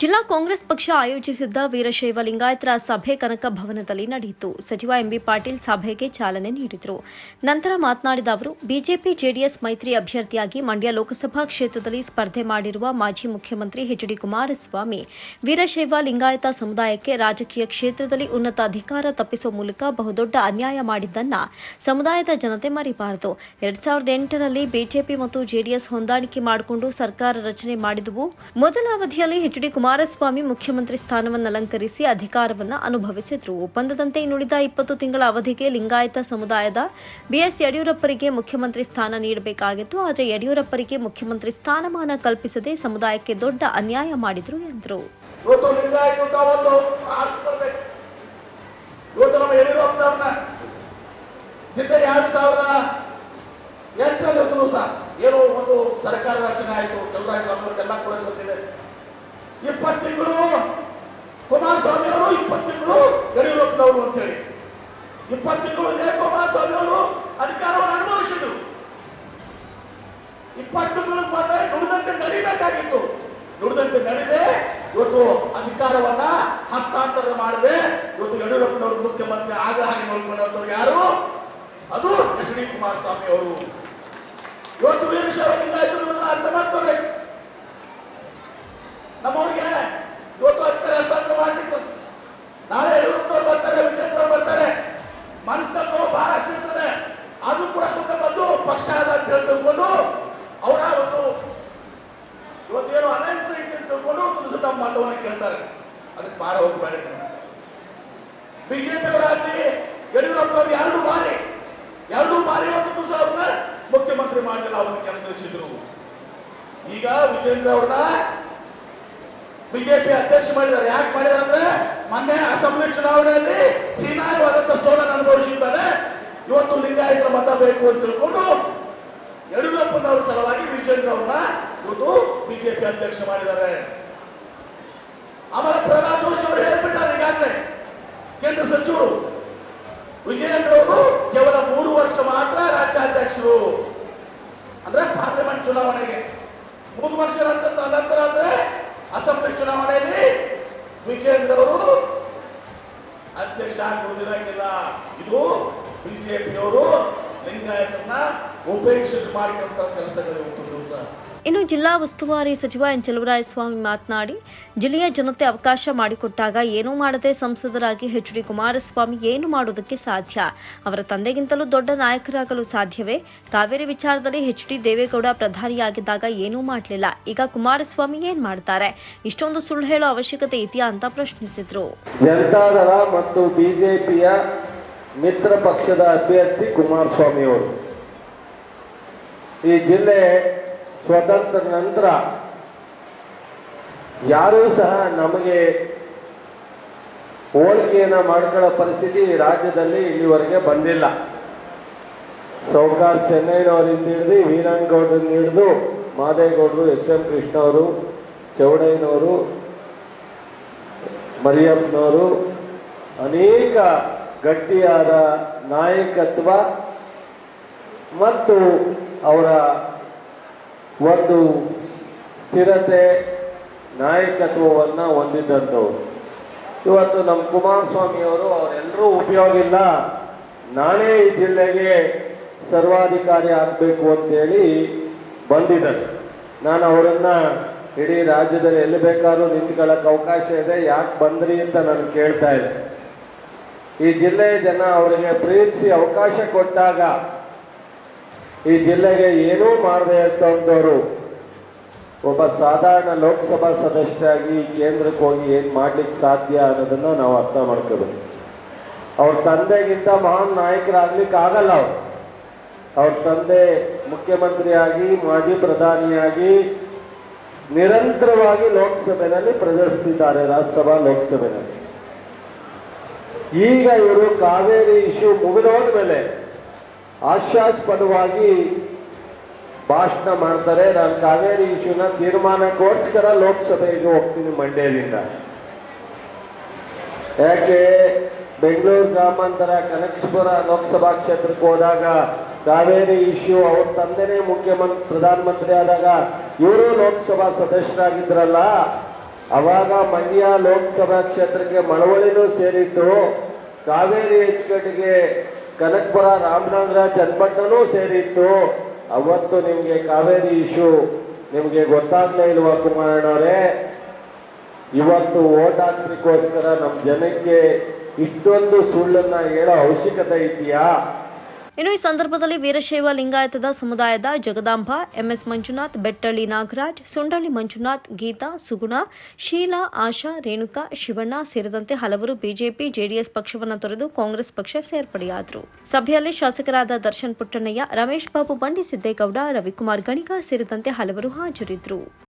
ಜಿಲ್ಲಾ ಕಾಂಗ್ರೆಸ್ ಪಕ್ಷ ಆಯೋಜಿಸಿದ್ದ ವೀರಶೈವ ಲಿಂಗಾಯತರ ಸಭೆ ಕನಕ ಭವನದಲ್ಲಿ ನಡೆಯಿತು. ಸಚಿವ ಎಂಬಿ ಪಾಟೀಲ್ ಸಭೆಗೆ ಚಾಲನೆ ನೀಡಿದರು. ನಂತರ ಮಾತನಾಡಿದ ಅವರು, ಬಿಜೆಪಿ ಜೆಡಿಎಸ್ ಮೈತ್ರಿ ಅಭ್ಯರ್ಥಿಯಾಗಿ ಮಂಡ್ಯ ಲೋಕಸಭಾ ಕ್ಷೇತ್ರದಲ್ಲಿ ಸ್ಪರ್ಧೆ ಮಾಡಿರುವ ಮಾಜಿ ಮುಖ್ಯಮಂತ್ರಿ ಎಚ್ ಡಿ ಕುಮಾರಸ್ವಾಮಿ, ವೀರಶೈವ ಲಿಂಗಾಯತ ಸಮುದಾಯಕ್ಕೆ ರಾಜಕೀಯ ಕ್ಷೇತ್ರದಲ್ಲಿ ಉನ್ನತ ಅಧಿಕಾರ ತಪ್ಪಿಸುವ ಮೂಲಕ ಬಹುದೊಡ್ಡ ಅನ್ಯಾಯ ಮಾಡಿದ್ದನ್ನ ಸಮುದಾಯದ ಜನತೆ ಮರಿಬಾರದು. ಎರಡ್ ಸಾವಿರದ ಎಂಟರಲ್ಲಿ ಬಿಜೆಪಿ ಮತ್ತು ಜೆಡಿಎಸ್ ಹೊಂದಾಣಿಕೆ ಮಾಡಿಕೊಂಡು ಸರ್ಕಾರ ರಚನೆ ಮಾಡಿದವು. ಮೊದಲ ಅವಧಿಯಲ್ಲಿ ಎಚ್ ಡಿ ಕುಮಾರಸ್ವಾಮಿ ಮುಖ್ಯಮಂತ್ರಿ ಸ್ಥಾನವನ್ನು ಅಲಂಕರಿಸಿ ಅಧಿಕಾರವನ್ನು ಅನುಭವಿಸಿದರು. ಒಪ್ಪಂದದಂತೆ ಇನ್ನುಳಿದ ಇಪ್ಪತ್ತು ತಿಂಗಳ ಅವಧಿಗೆ ಲಿಂಗಾಯತ ಸಮುದಾಯದ ಬಿಎಸ್ ಯಡಿಯೂರಪ್ಪರಿಗೆ ಮುಖ್ಯಮಂತ್ರಿ ಸ್ಥಾನ ನೀಡಬೇಕಾಗಿತ್ತು. ಆದರೆ ಯಡಿಯೂರಪ್ಪರಿಗೆ ಮುಖ್ಯಮಂತ್ರಿ ಸ್ಥಾನಮಾನ ಕಲ್ಪಿಸದೆ ಸಮುದಾಯಕ್ಕೆ ದೊಡ್ಡ ಅನ್ಯಾಯ ಮಾಡಿದ್ರು ಎಂದರು. ಏನು ಒಂದು ಸರ್ಕಾರ ರಚನೆ ಆಯಿತು. ಚಲುವರಾಯಸ್ವಾಮಿ ಅವ್ರಿಗೆಲ್ಲ ಕೂಡ ಗೊತ್ತಿದೆ. ಇಪ್ಪತ್ತು ತಿಂಗಳು. ಕುಮಾರಸ್ವಾಮಿ ಅವರು ಇಪ್ಪತ್ತು ತಿಂಗಳು. ಯಡಿಯೂರಪ್ಪನವರು ಅಂತೇಳಿ. ಇಪ್ಪತ್ತು ತಿಂಗಳು ಇದೇ ಕುಮಾರಸ್ವಾಮಿ ಅವರು ಅಧಿಕಾರವನ್ನು ಅನುಭವಿಸಿದ್ರು. ಇಪ್ಪತ್ತು ತಿಂಗಳು ಮಾತ್ರ ನುಡಿದಂತೆ ನಡಿಬೇಕಾಗಿತ್ತು. ನುಡಿದಂತೆ ನಡೆದೆ. ಇವತ್ತು ಅಧಿಕಾರವನ್ನ ಹಸ್ತಾಂತರ ಮಾಡದೆ. ಇವತ್ತು ಯಡಿಯೂರಪ್ಪನವರು ಮುಖ್ಯಮಂತ್ರಿ ಆಗ ಹಾಗೆ ನೋಡ್ಕೊಂಡವ್ರು ಯಾರು? ಅದು ಎಸ್ ಡಿ ಕುಮಾರಸ್ವಾಮಿ ಅವರು ಅದಕ್ಕೆ ಹೋಗ್ಬೇಡ ಬಿಜೆಪಿ ಯಡಿಯೂರಪ್ಪ ಅವ್ರು ಎರಡು ಬಾರಿ ಎರಡು ಬಾರಿ ಅಂತ ಸಹ ಅವ್ರನ್ನ ಮುಖ್ಯಮಂತ್ರಿ ಮಾಡಲಿಲ್ಲ ಅವ್ರನ್ನ ಕೆಳಗಿಳಿಸಿದ್ರು ಈಗ ವಿಜೇಂದ್ರ ಅವ್ರನ್ನ ಬಿಜೆಪಿ ಅಧ್ಯಕ್ಷ ಮಾಡಿದ್ದಾರೆ. ಯಾಕೆ ಮಾಡಿದ್ದಾರೆ ಅಂದ್ರೆ ಮೊನ್ನೆ ಅಸೆಂಬ್ಲಿ ಚುನಾವಣೆಯಲ್ಲಿ ಹೀನಾಯವಾದಂತ ಸೋಲನ್ನು ಅನುಭವಿಸಿದ್ದಾರೆ. ಇವತ್ತು ಲಿಂಗಾಯತರ ಮತ ಬೇಕು ಅಂತ ತಿಳ್ಕೊಂಡು ಯಡಿಯೂರಪ್ಪನವ್ರ ಸಲುವಾಗಿ ವಿಜೇಂದ್ರ ಅವ್ರನ್ನ ಇವತ್ತು ಬಿಜೆಪಿ ಅಧ್ಯಕ್ಷ ಮಾಡಿದ್ದಾರೆ. ಆಮೇಲೆ ಪ್ರಹ್ಲಾದ್ ಜೋಶಿ ಅವರು ಹೇಳ್ಬಿಟ್ಟಾರೆ ಈಗಾಗಲೇ. ಕೇಂದ್ರ ಸಚಿವರು ವಿಜಯೇಂದ್ರ ಅವರು ಕೇವಲ ಮೂರು ವರ್ಷ ಮಾತ್ರ ರಾಜ್ಯಾಧ್ಯಕ್ಷರು. ಅಂದ್ರೆ ಪಾರ್ಲಿಮೆಂಟ್ ಚುನಾವಣೆಗೆ. ಮೂರು ವರ್ಷ ನಂತರ ನಂತರ ಅಂದ್ರೆ ಅಸೆಂಬ್ಲಿ ಚುನಾವಣೆಯಲ್ಲಿ ವಿಜಯೇಂದ್ರ ಅವರು ಅಧ್ಯಕ್ಷ ಆಗುವುದಿರಂಗಿಲ್ಲ ಇದು ಬಿಜೆಪಿಯವರು ಲಿಂಗಾಯತನ್ನ ಕೆಲಸಗಳು ಇನ್ನು ಜಿಲ್ಲಾ ಉಸ್ತುವಾರಿ ಸಚಿವ ಎನ್ ಚಲುವರಾಯಸ್ವಾಮಿ ಮಾತನಾಡಿ, ಜಿಲ್ಲೆಯ ಜನತೆ ಅವಕಾಶ ಮಾಡಿಕೊಟ್ಟಾಗ ಏನೂ ಮಾಡದೆ ಸಂಸದರಾಗಿ ಎಚ್ ಡಿ ಕುಮಾರಸ್ವಾಮಿ ಏನು ಮಾಡುವುದಕ್ಕೆ ಸಾಧ್ಯ? ಅವರ ತಂದೆಗಿಂತಲೂ ದೊಡ್ಡ ನಾಯಕರಾಗಲು ಸಾಧ್ಯವೇ? ಕಾವೇರಿ ವಿಚಾರದಲ್ಲಿ ಎಚ್ ಡಿ ದೇವೇಗೌಡ ಪ್ರಧಾನಿಯಾಗಿದ್ದಾಗ ಏನೂ ಮಾಡಲಿಲ್ಲ. ಈಗ ಕುಮಾರಸ್ವಾಮಿ ಏನ್ ಮಾಡ್ತಾರೆ? ಇಷ್ಟೊಂದು ಸುಳ್ಳು ಹೇಳೋ ಅವಶ್ಯಕತೆ ಇದೆಯಾ ಅಂತ ಪ್ರಶ್ನಿಸಿದ್ರು. ಜನತಾದಳ ಮತ್ತು ಬಿಜೆಪಿಯ ಮಿತ್ರ ಪಕ್ಷದ ಅಭ್ಯರ್ಥಿ ಕುಮಾರಸ್ವಾಮಿ ಅವರು ಈ ಜಿಲ್ಲೆ ಸ್ವತಂತ್ರ ನಂತರ ಯಾರೂ ಸಹ ನಮಗೆ ಹೋಲಿಕೆಯನ್ನು ಮಾಡ್ಕೊಳ್ಳೋ ಪರಿಸ್ಥಿತಿ ರಾಜ್ಯದಲ್ಲಿ ಇಲ್ಲಿವರೆಗೆ ಬಂದಿಲ್ಲ. ಸೌಕಾರ್ ಚೆನ್ನೈನವರಿಂದ ಹಿಡಿದು ವೀರಣ್ಣಗೌಡರಿಂದ ಹಿಡಿದು ಮಾದೇಗೌಡರು, ಎಸ್ ಎಂ ಕೃಷ್ಣ ಅವರು ಚೌಡಯ್ಯನವರು, ಮರಿಯಪ್ಪನವರು ಅನೇಕ ಗಟ್ಟಿಯಾದ ನಾಯಕತ್ವ ಮತ್ತು ಅವರ ಒಂದು ಸ್ಥಿರತೆ, ನಾಯಕತ್ವವನ್ನು ಹೊಂದಿದ್ದಂಥವ್ರು ಇವತ್ತು ನಮ್ಮ ಕುಮಾರಸ್ವಾಮಿಯವರು ಅವರೆಲ್ಲರೂ ಉಪಯೋಗ ಇಲ್ಲ ನಾನೇ ಈ ಜಿಲ್ಲೆಗೆ ಸರ್ವಾಧಿಕಾರಿ ಆಗಬೇಕು ಅಂತೇಳಿ ಬಂದಿದ್ದಾರೆ. ನಾನು ಅವರನ್ನು ಇಡೀ ರಾಜ್ಯದಲ್ಲಿ ಎಲ್ಲಿ ಬೇಕಾದ್ರೂ ನಿಂತ್ಕೊಳ್ಳೋಕೆ ಅವಕಾಶ ಇದೆ. ಯಾಕೆ ಬಂದ್ರಿ ಅಂತ ನಾನು ಕೇಳ್ತಾ ಇದ್ದೆ. ಈ ಜಿಲ್ಲೆಯ ಜನ ಅವರಿಗೆ ಪ್ರೀತಿಸಿ ಅವಕಾಶ ಕೊಟ್ಟಾಗ ಈ ಜಿಲ್ಲೆಗೆ ಏನೂ ಮಾಡದೇ ಇರ್ತಂಥವ್ರು ಒಬ್ಬ ಸಾಧಾರಣ ಲೋಕಸಭಾ ಸದಸ್ಯರಾಗಿ ಕೇಂದ್ರಕ್ಕೆ ಹೋಗಿ ಏನು ಮಾಡ್ಲಿಕ್ಕೆ ಸಾಧ್ಯ ಅನ್ನೋದನ್ನು ನಾವು ಅರ್ಥ ಮಾಡ್ಕೋಬೇಕು. ಅವ್ರ ತಂದೆಗಿಂತ ಮಹಾನ್ ನಾಯಕರಾಗ್ಲಿಕ್ಕೆ ಆಗಲ್ಲ ಅವರು. ಅವ್ರ ತಂದೆ ಮುಖ್ಯಮಂತ್ರಿಯಾಗಿ, ಮಾಜಿ ಪ್ರಧಾನಿಯಾಗಿ ನಿರಂತರವಾಗಿ ಲೋಕಸಭೆಯಲ್ಲಿ ಪ್ರದರ್ಶಿಸಿದ್ದಾರೆ, ರಾಜ್ಯಸಭಾ ಲೋಕಸಭೆಯಲ್ಲಿ ಈಗ ಇವರು ಕಾವೇರಿ ಇಶ್ಯೂ ಮುಗಿದೋದ ಮೇಲೆ ಹಾಸ್ಯಾಸ್ಪದವಾಗಿ ಭಾಷಣ ಮಾಡ್ತಾರೆ. ನಾನು ಕಾವೇರಿ ಇಶ್ಯೂನ ತೀರ್ಮಾನಕ್ಕೋಸ್ಕರ ಲೋಕಸಭೆಗೆ ಹೋಗ್ತೀನಿ ಮಂಡ್ಯದಿಂದ. ಯಾಕೆ? ಬೆಂಗಳೂರು, ಗ್ರಾಮಾಂತರ, ಕನಕಪುರ ಲೋಕಸಭಾ ಕ್ಷೇತ್ರಕ್ಕೆ ಹೋದಾಗ ಕಾವೇರಿ ಇಶ್ಯೂ ಅವ್ರ ತಂದೆನೇ ಮುಖ್ಯಮಂತ್ರಿ ಪ್ರಧಾನಮಂತ್ರಿ ಆದಾಗ ಇವರು ಲೋಕಸಭಾ ಸದಸ್ಯರಾಗಿದ್ರಲ್ಲ, ಅವಾಗ ಮಂಡ್ಯ ಲೋಕಸಭಾ ಕ್ಷೇತ್ರಕ್ಕೆ ಮಳವಳಿನೂ ಸೇರಿತ್ತು. ಕಾವೇರಿ ಹೆಚ್ಕಟ್ಟಿಗೆ ಕನಕಪುರ ರಾಮನಗರ ಚನ್ನಪಟ್ಟಣನೂ ಸೇರಿತ್ತು. ಅವತ್ತು ನಿಮಗೆ ಕಾವೇರಿ ಇಶ್ಯೂ. ನಿಮಗೆ ಗೊತ್ತಾಗ್ಲೇ ಇಲ್ವಾ ಕುಮಾರಣ್ಣವರೇ? ಇವತ್ತು ಓಟ್ ಹಾಕ್ಸ್ಲಿಕ್ಕೋಸ್ಕರ ನಮ್ಮ ಜನಕ್ಕೆ ಇಷ್ಟೊಂದು ಸುಳ್ಳನ್ನ ಹೇಳೋ ಅವಶ್ಯಕತೆ ಇದೆಯಾ? ಇನ್ನು ಈ ಸಂದರ್ಭದಲ್ಲಿ ವೀರಶೈವ ಲಿಂಗಾಯತದ ಸಮುದಾಯದ ಜಗದಾಂಬ, ಎಂಎಸ್ ಮಂಜುನಾಥ್, ಬೆಟ್ಟಳ್ಳಿ ನಾಗರಾಜ್, ಸುಂಡಳ್ಳಿ ಮಂಜುನಾಥ್, ಗೀತಾ, ಸುಗುಣ, ಶೀಲಾ, ಆಶಾ, ರೇಣುಕಾ, ಶಿವಣ್ಣ ಸೇರಿದಂತೆ ಹಲವರು ಬಿಜೆಪಿ, ಜೆಡಿಎಸ್ ಪಕ್ಷವನ್ನು ತೊರೆದು ಕಾಂಗ್ರೆಸ್ ಪಕ್ಷ ಸೇರ್ಪಡೆಯಾದರು. ಸಭೆಯಲ್ಲಿ ಶಾಸಕರಾದ ದರ್ಶನ್ ಪುಟ್ಟಣ್ಣಯ್ಯ, ರಮೇಶ್ ಬಾಬು, ಬಂಡಿ ಸಿದ್ದೇಗೌಡ, ರವಿಕುಮಾರ್ ಗಣಿಗ ಸೇರಿದಂತೆ ಹಲವರು ಹಾಜರಿದ್ದರು